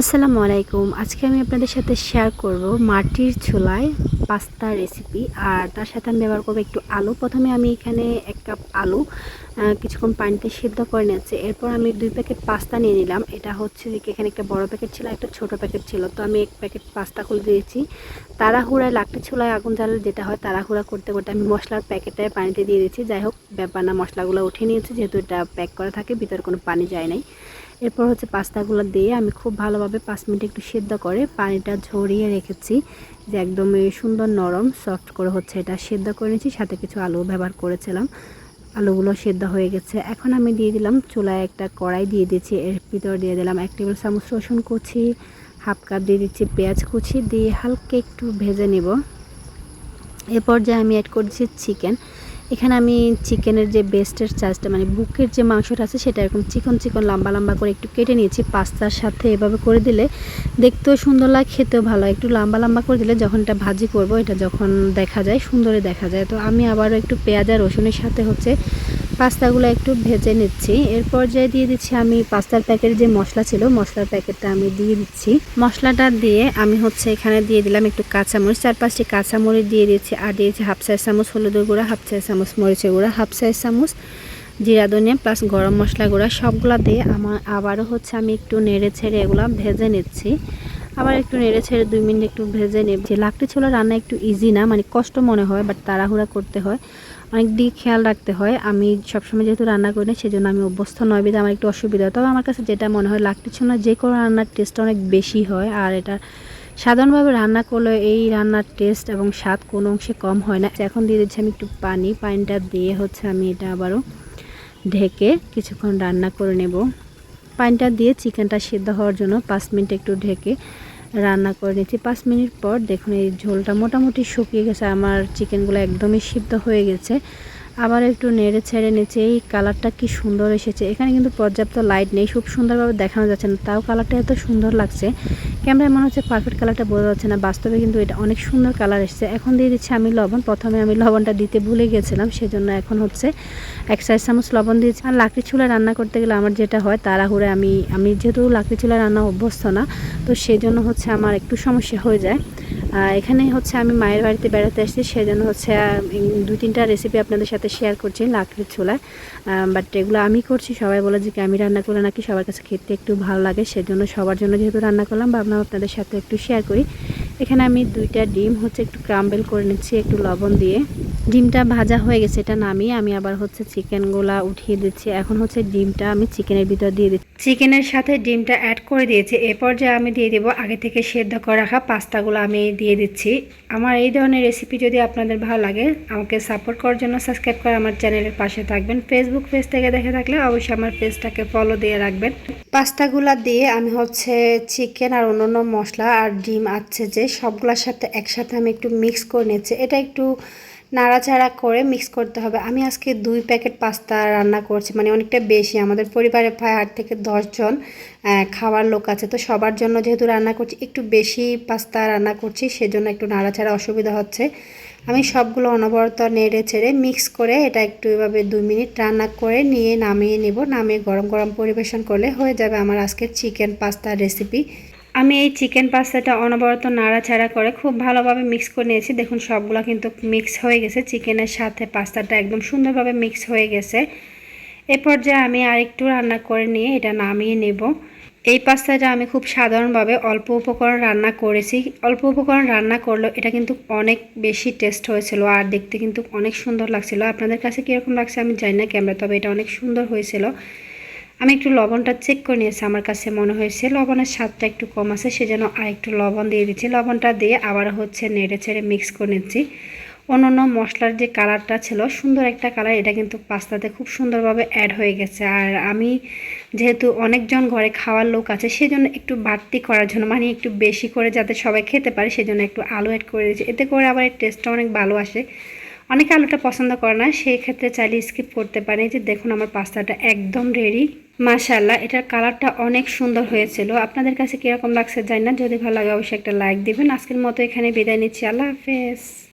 আসসালামু আলাইকুম। আজকে আমি আপনাদের সাথে শেয়ার করব মাটির চুলায় পাস্তা রেসিপি আর তার সাথে আমি ব্যবহার করব একটু আলু। প্রথমে আমি এখানে এক কাপ আলু কিছুক্ষণ পানিতে সিদ্ধ করে নিয়েছি। এরপর আমি দুই প্যাকেট পাস্তা নিয়ে নিলাম। এটা হচ্ছে যে এখানে একটা বড় প্যাকেট ছিল, একটা ছোট প্যাকেট ছিল। তো আমি এক প্যাকেট পাস্তা খুলে দিয়েছি। তাড়াহুড়ায় লাকড়ি ছোলায় আগুন জ্বালালে যেটা হয়, তাড়াহুড়া করতে করতে আমি মশলার প্যাকেটটায় পানিতে দিয়ে দিয়েছি। যাই হোক, ব্যাপার না, মশলাগুলো উঠে নিয়েছি। যেহেতু এটা প্যাক করা থাকে, ভিতরে কোনো পানি যায় নাই। এরপর হচ্ছে পাস্তাগুলো দিয়ে আমি খুব ভালোভাবে পাঁচ মিনিট একটু সেদ্ধ করে পানিটা ঝরিয়ে রেখেছি যে একদম সুন্দর নরম সফট করে হচ্ছে এটা সেদ্ধ করে নিয়েছি, সাথে কিছু আলু ব্যবহার করেছিলাম। আলুগুলো সেদ্ধ হয়ে গেছে। এখন আমি দিয়ে দিলাম চুলায় একটা কড়াই দিয়ে দিয়েছি, এর ভিতর দিয়ে দিলাম এক টেবিল চামচ রসুন কুচি, হাফ কাপ দিয়ে দিচ্ছি পেঁয়াজ কুচি, দিয়ে হালকা একটু ভেজে নেব। এরপর যে আমি অ্যাড করছি চিকেন এখানে আমি চিকেনের যে বেস্টের চার্জটা মানে বুকের যে মাংসটা আছে, সেটা এরকম চিকন চিকন, লম্বা লম্বা করে একটু কেটে নিয়েছি। পাস্তার সাথে এভাবে করে দিলে দেখতেও সুন্দর লাগে, খেতেও ভালো একটু লম্বা লম্বা করে দিলে যখন এটা ভাজি করব, এটা যখন দেখা যায় সুন্দরে দেখা যায়। তো আমি আবারও একটু পেঁয়াজ আর রসুনের সাথে হচ্ছে পাস্তাগুলো একটু ভেজে নিচ্ছি। এর পর্যায়ে দিয়ে দিচ্ছি আমি পাস্তার প্যাকেটের যে মশলা ছিল, মশলার প্যাকেটটা আমি দিয়ে দিচ্ছি। মশলাটা দিয়ে আমি হচ্ছে এখানে দিয়ে দিলাম একটু কাঁচামরিচ। চার পাঁচটি কাঁচামরিচ দিয়ে দিচ্ছি, আর দিয়েছি হাফ সাইজ চামচ হলুদের গুঁড়া, হাফ সাইজ চামচ মরিচের গুঁড়া, হাফ সাইজ চামচ জিরা ধনিয়া প্লাস গরম মশলা গুঁড়া। সবগুলা দিয়ে আমার আবারও হচ্ছে আমি একটু নেড়ে ছেড়ে এগুলো ভেজে নিচ্ছি। আবার একটু নেড়ে ছেড়ে দুই মিনিট একটু ভেজে নেব। যে লাকড়ি ছোলা রান্না একটু ইজি না মানে কষ্ট মনে হয় বাট তাড়াহুড়া করতে হয়। অনেক দিক খেয়াল রাখতে হয়। আমি সবসময় যেহেতু রান্না করি না, সেজন্য আমি অভ্যস্ত নয় বিধে আমার একটু অসুবিধা হয়। তবে আমার কাছে যেটা মনে হয়, লাকড়ি ছোলা যে কোনো রান্নার টেস্ট অনেক বেশি হয়, আর এটা সাধারণভাবে রান্না করলে এই রান্নার টেস্ট এবং স্বাদ কোনো অংশে কম হয় না। এখন দিয়ে দিচ্ছি আমি একটু পানি। পানিটা দিয়ে হচ্ছে আমি এটা আবারও ঢেকে কিছুক্ষণ রান্না করে নেব। পানিটা দিয়ে চিকেনটা সিদ্ধ হওয়ার জন্য পাঁচ মিনিট একটু ঢেকে রান্না করে নিয়েছি পাঁচ মিনিট পর দেখুন এই ঝোলটা মোটামুটি শুকিয়ে গেছে, আমার চিকেনগুলো একদমই সিদ্ধ হয়ে গেছে। আবার একটু নেড়ে ছেড়ে নিচ্ছে। এই কালারটা কি সুন্দর এসেছে। এখানে কিন্তু পর্যাপ্ত লাইট নেই খুব সুন্দরভাবে দেখানো যাচ্ছে না। তাও কালারটা এত সুন্দর লাগছে। ক্যামেরায় মনে হচ্ছে পারফেক্ট কালারটা বোঝা যাচ্ছে না। বাস্তবে কিন্তু এটা অনেক সুন্দর কালার এসেছে। এখন দিয়ে দিচ্ছি আমি লবণ। প্রথমে আমি লবণটা দিতে ভুলে গেছিলাম সেজন্য এখন হচ্ছে এক সাইজ চামচ লবণ দিয়েছি। আর লাকড়ি চুলা রান্না করতে গেলে আমার যেটা হয় তাড়াহুড়ে আমি আমি যেহেতু লাকড়ি চুলা রান্না অভ্যস্ত না তো সেই জন্য হচ্ছে আমার একটু সমস্যা হয়ে যায়। এখানে হচ্ছে আমি মায়ের বাড়িতে বেড়াতে আসছি সেজন্য হচ্ছে আহ, উম, দু তিনটা রেসিপি আপনাদের সাথে শেয়ার করছি লাকড়ির চুলায় বাট এগুলো আমি করছি, সবাই বলে যে কি আমি রান্না করলে নাকি সবার কাছে খেতে একটু ভালো লাগে, সেজন্য সবার জন্য যেহেতু রান্না করলাম ভাবলাম আপনাদের সাথে একটু শেয়ার করি। এখানে আমি দুইটা ডিম হচ্ছে একটু ক্রাম্বেল করে নিচ্ছি, একটু লবণ দিয়ে। ডিমটা ভাজা হয়ে গেছে, এটা নামিয়ে আমি আবার হচ্ছে চিকেনগুলা উঠিয়ে দিচ্ছি। এখন হচ্ছে ডিমটা আমি চিকেনের ভিতর দিয়ে দিচ্ছি। চিকেনের সাথে ডিমটা অ্যাড করে দিয়েছি। এরপর যে আমি দিয়ে দেবো, আগে থেকে সেদ্ধ করে রাখা পাস্তাগুলো আমি দিয়ে দিচ্ছি। আমার এই ধরনের রেসিপি যদি আপনাদের ভালো লাগে, আমাকে সাপোর্ট করার জন্য সাবস্ক্রাইব করে আমার চ্যানেলের পাশে থাকবেন। ফেসবুক পেজ থেকে দেখে থাকলে অবশ্যই আমার পেজটাকে ফলো দিয়ে রাখবেন। পাস্তাগুলা দিয়ে আমি হচ্ছে চিকেন আর অন্যান্য মশলা আর ডিম আছে যে, সবগুলোর সাথে একসাথে আমি একটু মিক্স করে নিচ্ছি। এটা একটু নাড়াচাড়া করে মিক্স করতে হবে। আমি আজকে দুই প্যাকেট পাস্তা রান্না করছি মানে অনেকটা বেশি। আমাদের পরিবারে প্রায় আট থেকে দশজন খাওয়ার লোক আছে। তো সবার জন্য যেহেতু রান্না করছি, একটু বেশি পাস্তা রান্না করছি, সেজন্য একটু নাড়াচাড়া অসুবিধা হচ্ছে। আমি সবগুলো অনবরত নেড়ে ছেড়ে মিক্স করে এটা একটু এভাবে দুই মিনিট রান্না করে নিয়ে নামিয়ে নেব। নামিয়ে গরম গরম পরিবেশন করলে হয়ে যাবে আমার আজকের চিকেন পাস্তার রেসিপি আমি এই চিকেন পাস্তাটা অনবরত নাড়াচাড়া করে খুব ভালোভাবে মিক্স করে নিয়েছি। দেখুন, সবগুলো কিন্তু মিক্স হয়ে গেছে। চিকেনের সাথে পাস্তাটা একদম সুন্দরভাবে মিক্স হয়ে গেছে। এ পর্যায়ে আমি আরেকটু রান্না করে নিয়ে এটা নামিয়ে নেব। এই পাস্তাটা আমি খুব সাধারণভাবে অল্প উপকরণ রান্না করেছি। অল্প উপকরণ রান্না করলেও এটা কিন্তু অনেক বেশি টেস্ট হয়েছিল আর দেখতে কিন্তু অনেক সুন্দর লাগছিল। আপনাদের কাছে কীরকম লাগছে আমি জানি না ক্যামেরা তবে এটা অনেক সুন্দর হয়েছিল। আমি একটু লবণটা চেক করে নিয়েছি, আমার কাছে মনে হয়েছে লবণের স্বাদটা একটু কম আছে, সেজন্য আর একটু লবণ দিয়ে দিচ্ছি। লবণটা দিয়ে আবার হচ্ছে নেড়ে ছেড়ে মিক্স করে নিচ্ছি। অন্যান্য মশলার যে কালারটা ছিল, সুন্দর একটা কালার, এটা কিন্তু পাস্তাতে খুব সুন্দরভাবে অ্যাড হয়ে গেছে। আর আমি যেহেতু অনেকজন ঘরে খাওয়ার লোক আছে, সেজন্য একটু বাড়তি করার জন্য মানে একটু বেশি করে যাতে সবাই খেতে পারে, সেজন্য একটু আলু অ্যাড করে দিয়েছি। এতে করে আবার এর টেস্টটা অনেক ভালো আসে। অনেকে আলুটা পছন্দ করে না, সেই ক্ষেত্রে চাইলে স্কিপ করতে পারে যে দেখুন, আমার পাস্তাটা একদম রেডি মাশাল্লাহ এটার কালারটা অনেক সুন্দর হয়েছিল। আপনাদের কাছে কীরকম লাগছে জানি না, যদি ভালো লাগে অবশ্যই একটা লাইক দিবেন। আজকের মতো এখানে বিদায় নিচ্ছি। আল্লাহ হাফেজ।